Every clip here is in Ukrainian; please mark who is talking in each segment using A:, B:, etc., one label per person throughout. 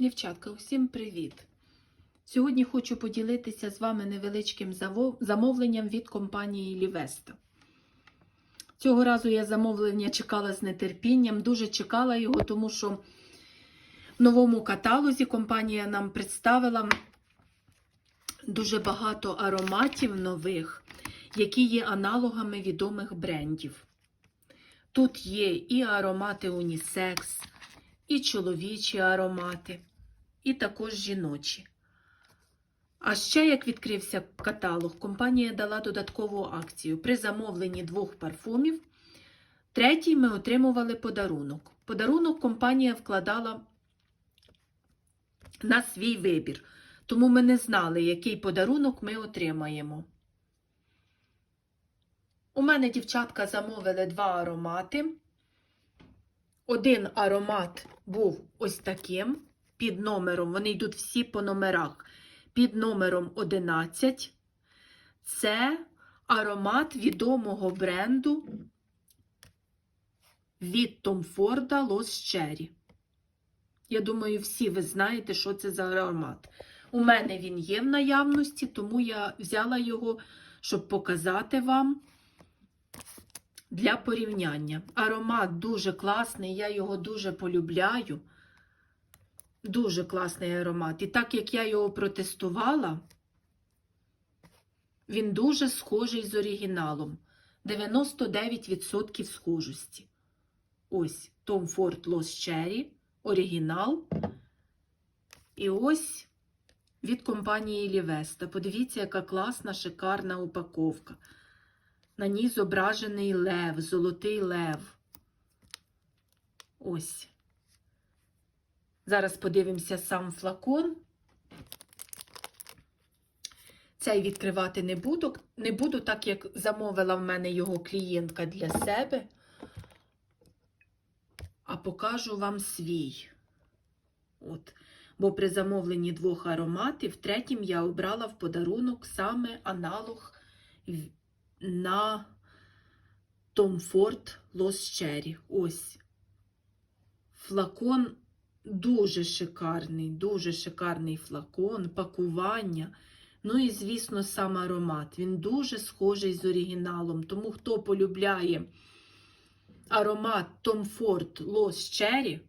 A: Дівчатка, усім привіт! Сьогодні хочу поділитися з вами невеличким замовленням від компанії Лівеста. Цього разу я замовлення чекала з нетерпінням, дуже чекала його, тому що в новому каталозі компанія нам представила дуже багато ароматів нових, які є аналогами відомих брендів. Тут є і аромати унісекс, і чоловічі аромати, і також жіночі. А ще, як відкрився каталог, компанія дала додаткову акцію. При замовленні двох парфумів, третій ми отримували подарунок. Подарунок компанія вкладала на свій вибір, тому ми не знали, який подарунок ми отримаємо. У мене дівчатка замовили два аромати. Один аромат був ось таким під номером. Вони йдуть всі по номерах. Під номером 11. Це аромат відомого бренду від Tom Ford Lost Cherry. Я думаю, всі ви знаєте, що це за аромат. У мене він є в наявності, тому я взяла його, щоб показати вам для порівняння. Аромат дуже класний, я його дуже полюбляю. Дуже класний аромат. І так як я його протестувала, він дуже схожий з оригіналом. 99% схожості. Ось Tom Ford Lost Cherry, оригінал. І ось від компанії Лівеста. Подивіться, яка класна, шикарна упаковка. На ній зображений лев, золотий лев. Ось. Зараз подивимося сам флакон. Цей відкривати не буду, не буду, так як замовила в мене його клієнтка для себе. А покажу вам свій. От. Бо при замовленні двох ароматів, третім я обрала в подарунок саме аналог на Tom Ford Lost Cherry. Ось. Флакон дуже шикарний, дуже шикарний флакон, пакування. Ну і, звісно, сам аромат. Він дуже схожий з оригіналом. Тому, хто полюбляє аромат Tom Ford Lost Cherry,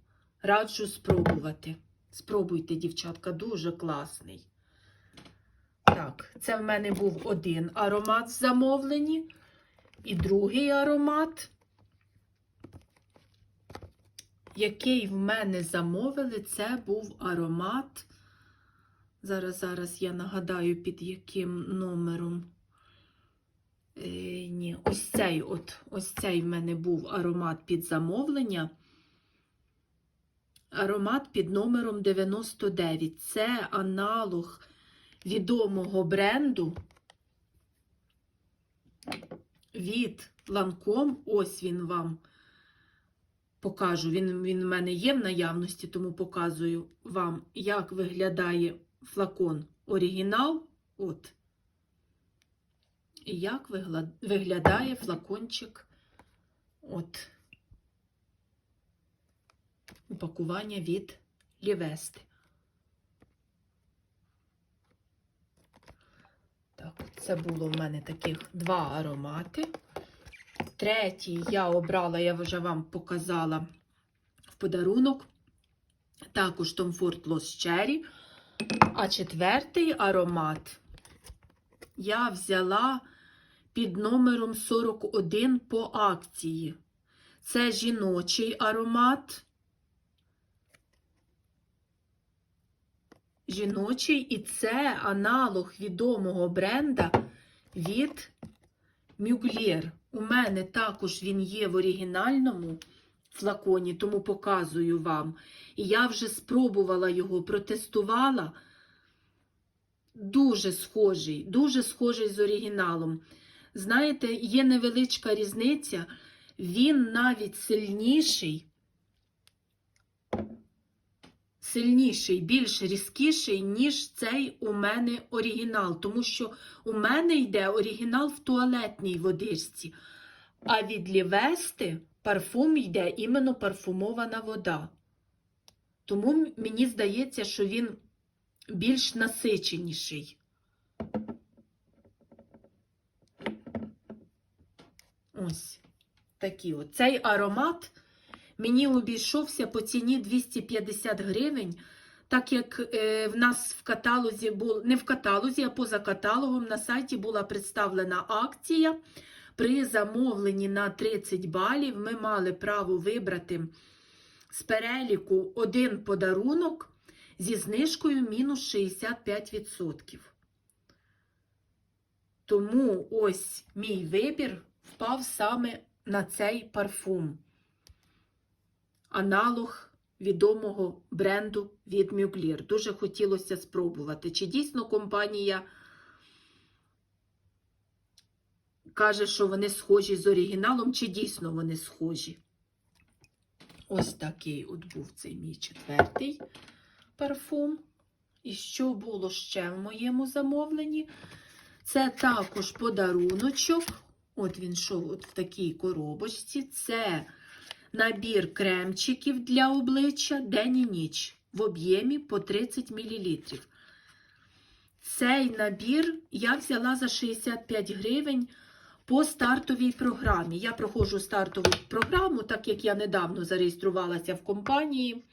A: раджу спробувати. Спробуйте, дівчатка, дуже класний. Так, це в мене був один аромат в замовленні. І другий аромат, який в мене замовили, це був аромат. Зараз, зараз я нагадаю, під яким номером. Е, ні, ось цей от, ось цей в мене був аромат під замовлення. Аромат під номером 99. Це аналог відомого бренду від Lancome. Ось він вам покажу. Він, він в мене є в наявності, тому показую вам, як виглядає флакон оригінал. От. І як виглядає флакончик от упакування від Лівести. Так, це було в мене таких два аромати. Третій я обрала, я вже вам показала в подарунок. Також Tom Lost Cherry. А четвертий аромат я взяла під номером 41 по акції. Це жіночий аромат. Жіночий, і це аналог відомого бренда від Mugler. У мене також він є в оригінальному флаконі, тому показую вам. І я вже спробувала його, протестувала. Дуже схожий, дуже схожий з оригіналом. Знаєте, є невеличка різниця, він навіть сильніший, сильніший, більш різкіший, ніж цей у мене оригінал. Тому що у мене йде оригінал в туалетній водичці. А від Лівести парфум йде іменно парфумована вода. Тому мені здається, що він більш насиченіший. Ось такий. Цей аромат мені обійшовся по ціні 250 гривень, так як е, в нас в каталозі був не в каталозі, а поза каталогом на сайті була представлена акція. При замовленні на 30 балів ми мали право вибрати з переліку один подарунок зі знижкою мінус 65%. Тому ось мій вибір впав саме на цей парфум. Аналог відомого бренду від Мюглір. Дуже хотілося спробувати. Чи дійсно компанія каже, що вони схожі з оригіналом, чи дійсно вони схожі? Ось такий от був цей мій четвертий парфум. І що було ще в моєму замовленні? Це також подаруночок. От він йшов от в такій коробочці. Це набір кремчиків для обличчя день і ніч в об'ємі по 30 мл. Цей набір я взяла за 65 гривень по стартовій програмі. Я проходжу стартову програму, так як я недавно зареєструвалася в компанії.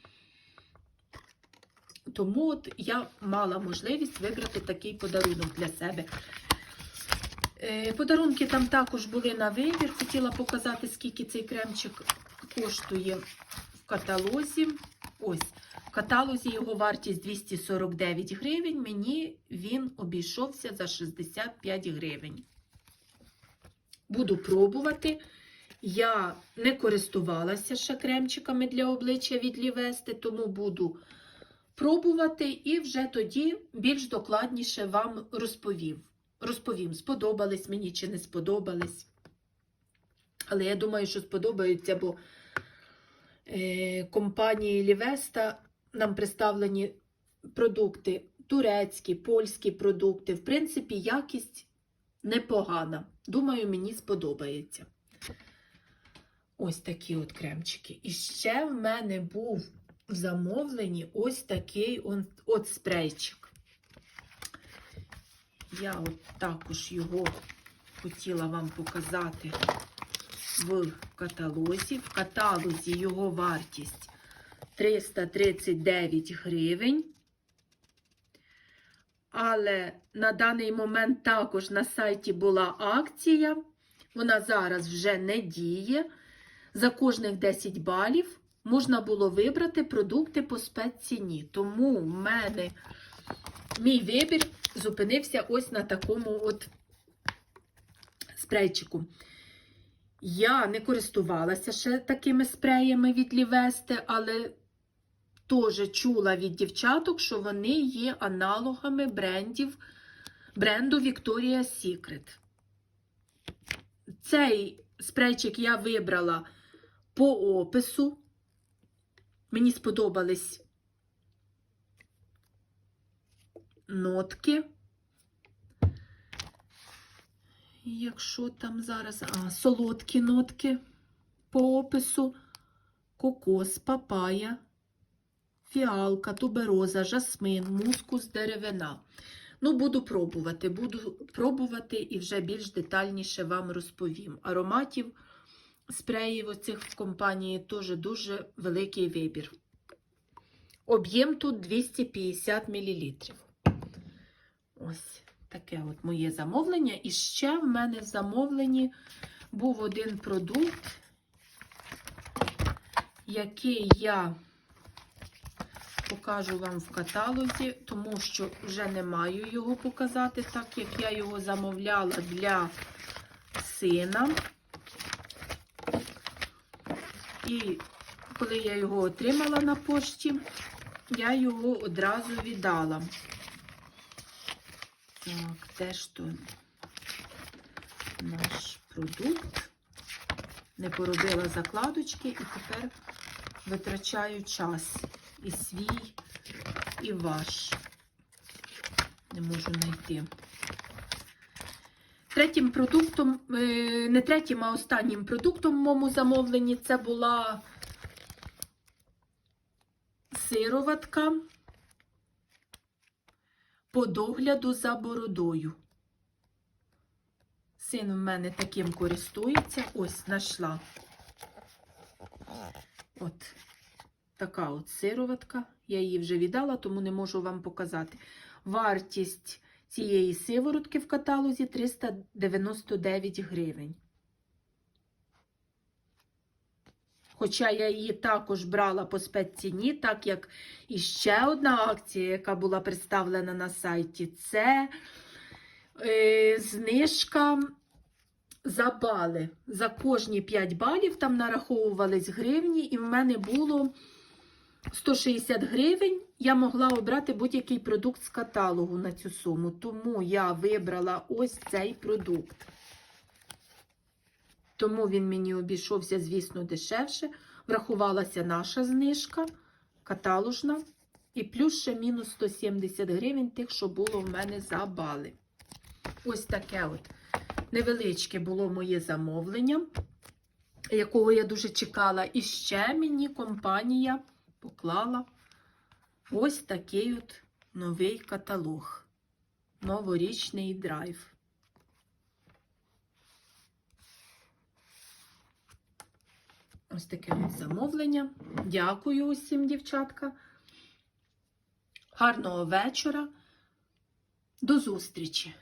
A: Тому от я мала можливість вибрати такий подарунок для себе. Е, Подарунки там також були на вибір. Хотіла показати, скільки цей кремчик коштує в каталозі. Ось, в каталозі його вартість 249 гривень. Мені він обійшовся за 65 гривень. Буду пробувати. Я не користувалася ще кремчиками для обличчя від Лівести, тому буду пробувати і вже тоді більш докладніше вам розповім. Розповім, сподобались мені чи не сподобались. Але я думаю, що сподобаються, бо компанії Лівеста нам представлені продукти турецькі, польські продукти. В принципі, якість непогана. Думаю, мені сподобається. Ось такі от кремчики. І ще в мене був в замовленні ось такий от спрейчик. Я от також його хотіла вам показати в каталозі. В каталозі його вартість 339 гривень. Але на даний момент також на сайті була акція. Вона зараз вже не діє. За кожних 10 балів можна було вибрати продукти по спецціні. Тому в мене мій вибір зупинився ось на такому от спрейчику. Я не користувалася ще такими спреями від Лівести, але теж чула від дівчаток, що вони є аналогами брендів, бренду Victoria's Secret. Цей спрейчик я вибрала по опису. Мені сподобались нотки. Якщо там зараз а, солодкі нотки по опису, кокос, папая, фіалка, тубероза, жасмин, мускус, деревина. Ну, буду пробувати, буду пробувати і вже більш детальніше вам розповім. Ароматів спреїв оцих в компанії теж дуже великий вибір. Об'єм тут 250 мл. Ось таке от моє замовлення. І ще в мене в замовленні був один продукт, який я покажу вам в каталозі, тому що вже не маю його показати, так як я його замовляла для сина. І коли я його отримала на пошті, я його одразу віддала. Так, теж то наш продукт. Не поробила закладочки і тепер витрачаю час і свій, і ваш. Не можу знайти. Третім продуктом, е, не третім, а останнім продуктом в моєму замовленні це була сироватка по догляду за бородою. Син в мене таким користується. Ось знайшла. От така от сироватка. Я її вже віддала, тому не можу вам показати. Вартість цієї сиворотки в каталозі 399 гривень. Хоча я її також брала по спецціні, так як і ще одна акція, яка була представлена на сайті, це е, знижка за бали. За кожні 5 балів там нараховувались гривні, і в мене було 160 гривень. Я могла обрати будь-який продукт з каталогу на цю суму. Тому я вибрала ось цей продукт. Тому він мені обійшовся, звісно, дешевше. Врахувалася наша знижка, каталожна. І плюс ще мінус 170 гривень тих, що було в мене за бали. Ось таке от невеличке було моє замовлення, якого я дуже чекала. І ще мені компанія поклала ось такий от новий каталог. Новорічний драйв. Ось таке замовлення. Дякую усім, дівчатка. Гарного вечора. До зустрічі!